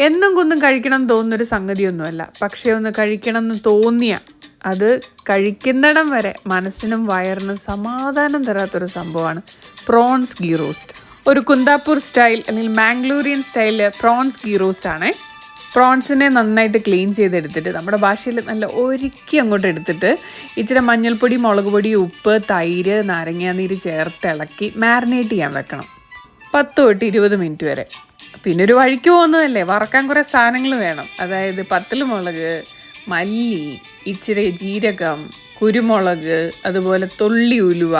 എന്നും കുന്നും കഴിക്കണം എന്ന് തോന്നുന്നൊരു സംഗതിയൊന്നുമല്ല. പക്ഷേ ഒന്ന് കഴിക്കണം എന്ന് തോന്നിയ അത് കഴിക്കുന്നിടം വരെ മനസ്സിനും വയറിനും സമാധാനം തരാത്തൊരു സംഭവമാണ് പ്രോൺസ് ഗീ റോസ്റ്റ്. ഒരു കുന്താപ്പൂർ സ്റ്റൈൽ അല്ലെങ്കിൽ മാംഗ്ലൂരിയൻ സ്റ്റൈലിൽ പ്രോൺസ് ഗീ റോസ്റ്റ് ആണേ. പ്രോൺസിനെ നന്നായിട്ട് ക്ലീൻ ചെയ്തെടുത്തിട്ട് നമ്മുടെ ഭാഷയിൽ നല്ല ഒരുക്കി അങ്ങോട്ട് എടുത്തിട്ട് ഇച്ചിരി മഞ്ഞൾപ്പൊടി മുളക് പൊടി ഉപ്പ് തൈര് നാരങ്ങാനീര് ചേർത്ത് ഇളക്കി മാരിനേറ്റ് ചെയ്യാൻ വെക്കണം. പത്ത് തൊട്ട് ഇരുപത് മിനിറ്റ് വരെ. പിന്നെ ഒരു വഴിക്ക് പോകുന്നതല്ലേ. വറക്കാൻ കുറേ സാധനങ്ങൾ വേണം. അതായത് പത്തൽ മുളക് മല്ലി ഇച്ചിരി ജീരകം കുരുമുളക് അതുപോലെ തൊള്ളി ഉലുവ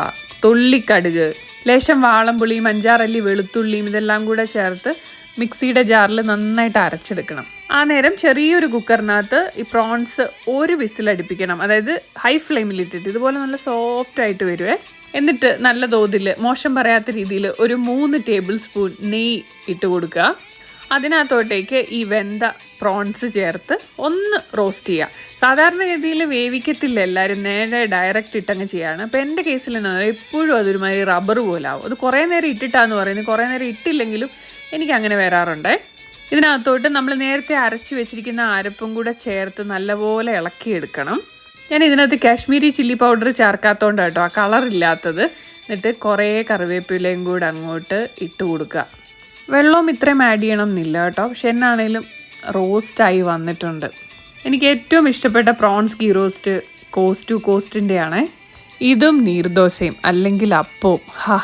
തൊള്ളിക്കടുക് ലേശം വാളംപുളിയും അഞ്ചാറല്ലി വെളുത്തുള്ളിയും ഇതെല്ലാം കൂടെ ചേർത്ത് മിക്സിയുടെ ജാറിൽ നന്നായിട്ട് അരച്ചെടുക്കണം. ആ നേരം ചെറിയൊരു കുക്കറിനകത്ത് ഈ പ്രോൺസ് ഒരു വിസിലടിപ്പിക്കണം. അതായത് ഹൈ ഫ്ലെയിമിൽ ഇട്ടിട്ട്. ഇതുപോലെ നല്ല സോഫ്റ്റ് ആയിട്ട് വരുവേ. എന്നിട്ട് നല്ല തോതിൽ മോശം പറയാത്ത രീതിയിൽ ഒരു മൂന്ന് ടേബിൾ സ്പൂൺ നെയ്യ് ഇട്ട് കൊടുക്കുക. അതിനകത്തോട്ടേക്ക് ഈ വെന്ത പ്രോൺസ് ചേർത്ത് ഒന്ന് റോസ്റ്റ് ചെയ്യുക. സാധാരണഗതിയിൽ വേവിക്കത്തില്ല എല്ലാവരും. നേരെ ഡയറക്റ്റ് ഇട്ടങ്ങ് ചെയ്യാണ് അപ്പോൾ എന്റെ കേസിൽ എന്ന് പറഞ്ഞാൽ എപ്പോഴും അതൊരുമാതിരി റബ്ബർ പോലാവും അത് കുറേ നേരം ഇട്ടിട്ടാന്ന് പറയുന്നത്. കുറേ നേരം ഇട്ടില്ലെങ്കിലും എനിക്ക് അങ്ങനെ വരാറുണ്ടേ. ഇതിനകത്തോട്ട് നമ്മൾ നേരത്തെ അരച്ച് വെച്ചിരിക്കുന്ന അരപ്പും കൂടെ ചേർത്ത് നല്ലപോലെ ഇളക്കിയെടുക്കണം. ഞാൻ ഇതിനകത്ത് കാശ്മീരി ചില്ലി പൗഡർ ചേർക്കാത്തതുകൊണ്ട് കേട്ടോ ആ കളറില്ലാത്തത് എന്നിട്ട് കുറേ കറിവേപ്പിലയും കൂടെ അങ്ങോട്ട് ഇട്ട് കൊടുക്കുക. വെള്ളവും ഇത്രയും ആഡ് ചെയ്യണം എന്നില്ല കേട്ടോ പക്ഷെ എന്നാണേലും റോസ്റ്റായി വന്നിട്ടുണ്ട്. എനിക്ക് ഏറ്റവും ഇഷ്ടപ്പെട്ട prawns ghee roast coast to കോസ്റ്റിന്റെ ആണേ ഇതും നീർദോശയും അല്ലെങ്കിൽ അപ്പവും. ഹാ